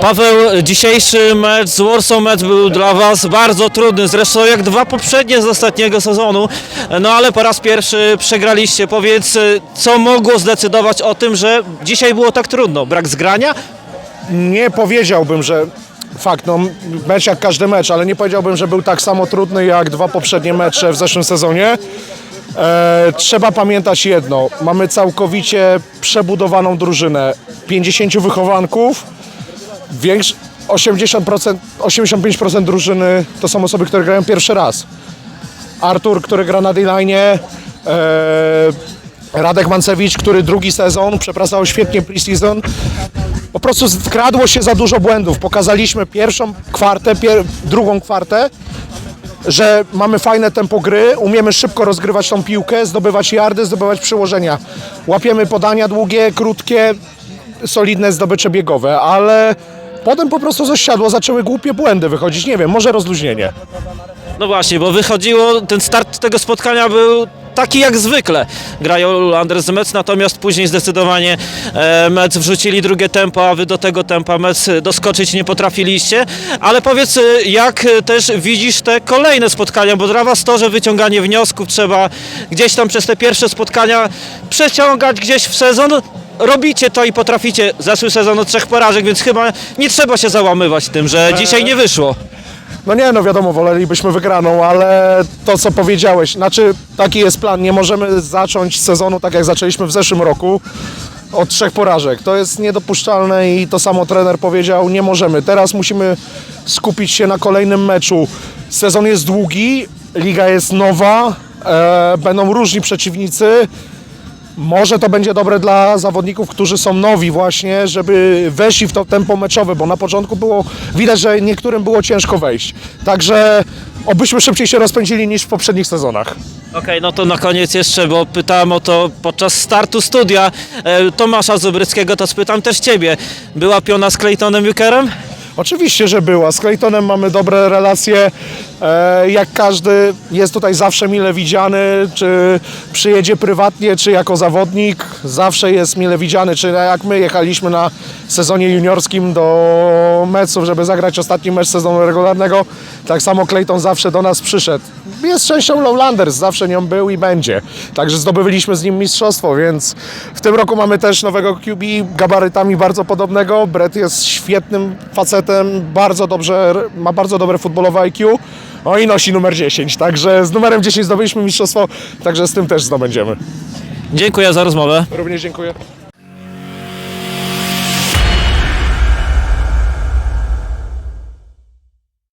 Paweł, dzisiejszy mecz z Warsaw Mecz był dla Was bardzo trudny, zresztą jak dwa poprzednie z ostatniego sezonu, no ale po raz pierwszy przegraliście. Powiedz, co mogło zdecydować o tym, że dzisiaj było tak trudno? Brak zgrania? Nie powiedziałbym, że fakt, no mecz jak każdy mecz, ale nie powiedziałbym, że był tak samo trudny jak dwa poprzednie mecze w zeszłym sezonie. E, trzeba pamiętać jedno, mamy całkowicie przebudowaną drużynę, 50 wychowanków, większ, 80%, 85% drużyny to są osoby, które grają pierwszy raz. Artur, który gra na D-line, e, Radek Mancewicz, który drugi sezon przepracował świetnie pre-season. Po prostu wkradło się za dużo błędów. Pokazaliśmy pierwszą kwartę, pier, drugą kwartę, że mamy fajne tempo gry, umiemy szybko rozgrywać tą piłkę, zdobywać yardy, zdobywać przyłożenia. Łapiemy podania długie, krótkie, solidne zdobycze biegowe, ale potem po prostu ze siadło zaczęły głupie błędy wychodzić. Nie wiem, może rozluźnienie. No właśnie, bo wychodziło, ten start tego spotkania był taki jak zwykle. Grają Anders Metz, natomiast później zdecydowanie e, Metz wrzucili drugie tempo, a wy do tego tempa Metz doskoczyć nie potrafiliście. Ale powiedz, e, jak też widzisz te kolejne spotkania, bo dla was to, że wyciąganie wniosków trzeba gdzieś tam przez te pierwsze spotkania przeciągać gdzieś w sezon, robicie to i potraficie. Zeszły sezon od trzech porażek, więc chyba nie trzeba się załamywać tym, że dzisiaj nie wyszło. No nie, no wiadomo, wolelibyśmy wygraną, ale to co powiedziałeś, znaczy taki jest plan, nie możemy zacząć sezonu tak jak zaczęliśmy w zeszłym roku od trzech porażek. To jest niedopuszczalne i to samo trener powiedział, nie możemy. Teraz musimy skupić się na kolejnym meczu. Sezon jest długi, liga jest nowa, e, będą różni przeciwnicy. Może to będzie dobre dla zawodników, którzy są nowi właśnie, żeby weszli w to tempo meczowe, bo na początku było widać, że niektórym było ciężko wejść. Także obyśmy szybciej się rozpędzili niż w poprzednich sezonach. Okej, no to na koniec jeszcze, bo pytałem o to podczas startu studia e, Tomasza Zubryckiego, to spytam też Ciebie. Była piona z Claytonem Jukerem? Oczywiście, że była. Z Claytonem mamy dobre relacje. E, jak każdy jest tutaj zawsze mile widziany, czy przyjedzie prywatnie, czy jako zawodnik, zawsze jest mile widziany. Czy jak my jechaliśmy na sezonie juniorskim do meczów, żeby zagrać ostatni mecz sezonu regularnego, tak samo Clayton zawsze do nas przyszedł. Jest częścią Lowlanders, zawsze nią był i będzie. Także zdobyliśmy z nim mistrzostwo, więc w tym roku mamy też nowego QB, gabarytami bardzo podobnego. Brett jest świetnym facetem, bardzo dobrze, ma bardzo dobre futbolowe IQ. O i nosi numer 10, także z numerem 10 zdobyliśmy mistrzostwo, także z tym też zdobędziemy. Dziękuję za rozmowę. Również dziękuję.